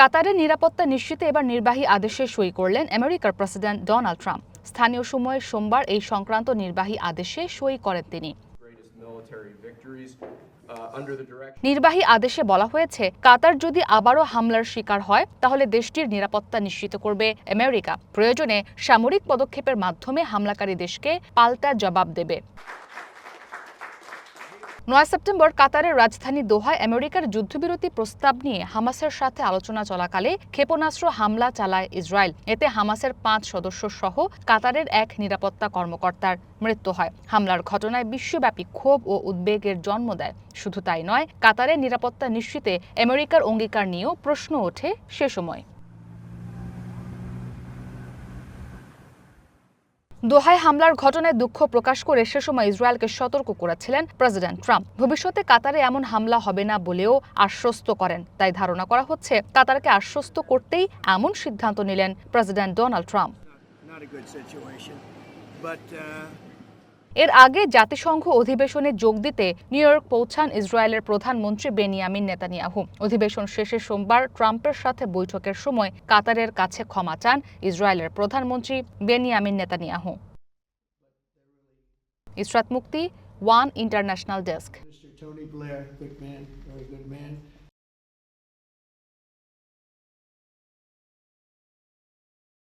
কাতারের নিরাপত্তা নিশ্চিতে এবার নির্বাহী আদেশে সই করলেন আমেরিকার প্রেসিডেন্ট ডোনাল্ড ট্রাম্প। স্থানীয় সময়ে সোমবার এই সংক্রান্ত নির্বাহী আদেশে সই করেন তিনি। নির্বাহী আদেশে বলা হয়েছে, কাতার যদি আবারও হামলার শিকার হয়, তাহলে দেশটির নিরাপত্তা নিশ্চিত করবে আমেরিকা। প্রয়োজনে সামরিক পদক্ষেপের মাধ্যমে হামলাকারী দেশকে পাল্টা জবাব দেবে। নয় সেপ্টেম্বর কাতারের রাজধানী দোহায় আমেরিকার যুদ্ধবিরতি প্রস্তাব নিয়ে হামাসের সাথে আলোচনা চলাকালে ক্ষেপণাস্ত্র হামলা চালায় ইসরায়েল। এতে হামাসের পাঁচ সদস্য সহ কাতারের এক নিরাপত্তা কর্মকর্তার মৃত্যু হয়। হামলার ঘটনায় বিশ্বব্যাপী ক্ষোভ ও উদ্বেগের জন্ম দেয়। শুধু তাই নয়, কাতারের নিরাপত্তা নিশ্চিতে আমেরিকার অঙ্গীকার নিয়েও প্রশ্ন ওঠে সে সময়। দোহায় হামলার ঘটনায় দুঃখ প্রকাশ করে সে সময় ইসরায়েলকে সতর্ক করেছিলেন প্রেসিডেন্ট ট্রাম্প। ভবিষ্যতে কাতারে এমন হামলা হবে না বলেও আশ্বস্ত করেন, তাই ধারণা করা হচ্ছে কাতারকে আশ্বস্ত করতেই এমন সিদ্ধান্ত নিলেন প্রেসিডেন্ট ডোনাল্ড ট্রাম্প। এর আগে জাতিসংঘ অধিবেশনে যোগ দিতে নিউ ইয়র্ক পৌঁছান ইসরায়েলের প্রধানমন্ত্রী বেনিয়ামিন নেতানিয়াহু। অধিবেশন শেষে সোমবার ট্রাম্পের সাথে বৈঠকের সময় কাতারের কাছে ক্ষমা চান ইসরায়েলের প্রধানমন্ত্রী বেনিয়ামিন নেতানিয়াহু। ইসরাত মুক্তি, ওয়ান ইন্টারন্যাশনাল ডেস্ক।